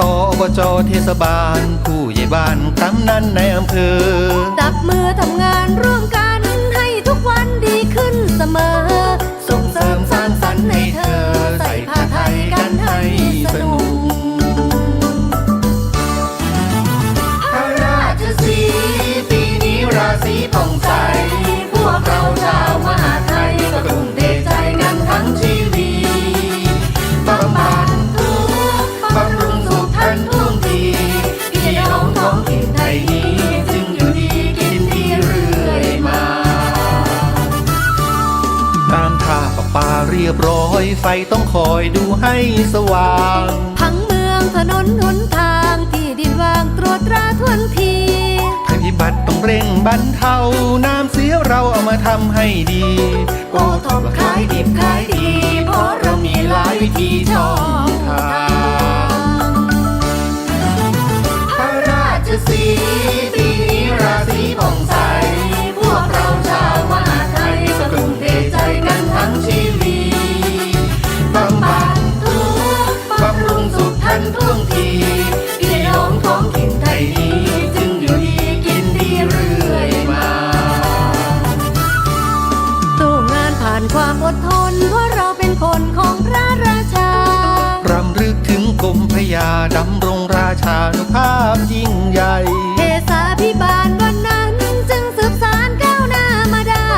ตอบจเทศบาล ผู้ใหญ่บ้านกำนันในอำเภอ จับมือทำงานร่วมกันให้ทุกวันดีขึ้นเสมอ ส่งเสริมสร้างสรรค์ให้เธอ ใส่ผ้าไทยกันให้สนุกพระราชสีปีนี้ราศีผ่องใส พวกเราชาวมหา ประปาเรียบร้อย ไฟต้องคอยดูให้สว่างทั้งเมืองถนนหนทางที่ดินวางตรวจตราทวนทีภัยพิบัติต้องเร่งบรรเทา น้ำเสียเราเอามาทำให้ดี โอท็อปขายดิบขายดี เพราะเรามีหลายวิธีช่องทาง ดำรงราชานุภาพยิ่งใหญ่เทศาพิบาลวันนั้นจึงสืบสารก้าวหน้ามาได้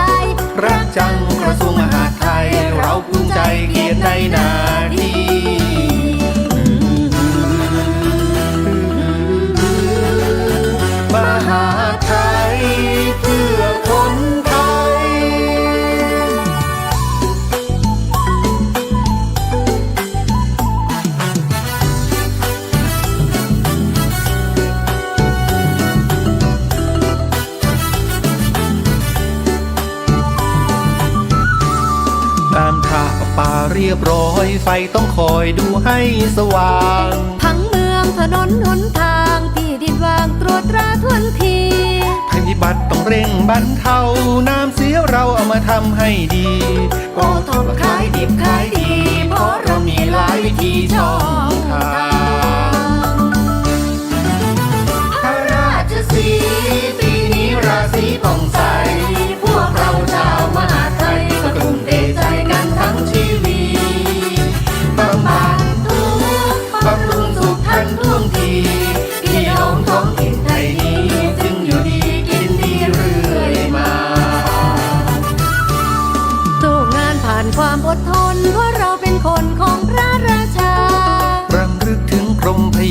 รักจังกระทรวงมหาดไทย เราภูมิใจเกียรติในหนาที ประปาเรียบร้อย ไฟต้องคอยดูให้สว่างทั้งเมืองถนนหนทางที่ดินวางตรวจตราทวนทีภัยพิบัติต้องเร่งบรรเทาน้ำเสียเราเอามาทำให้ดี โอท็อปขายดิบขาย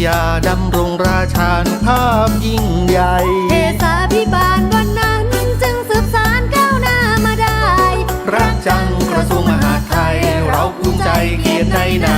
ยาดำรงราชานุภาพยิ่งใหญ่เทศาพิบาลวันนั้นจึงสืบสารก้าวหน้ามาได้ รักจังกระทรวงมหาดไทย เราภูมิใจเกียรติในนา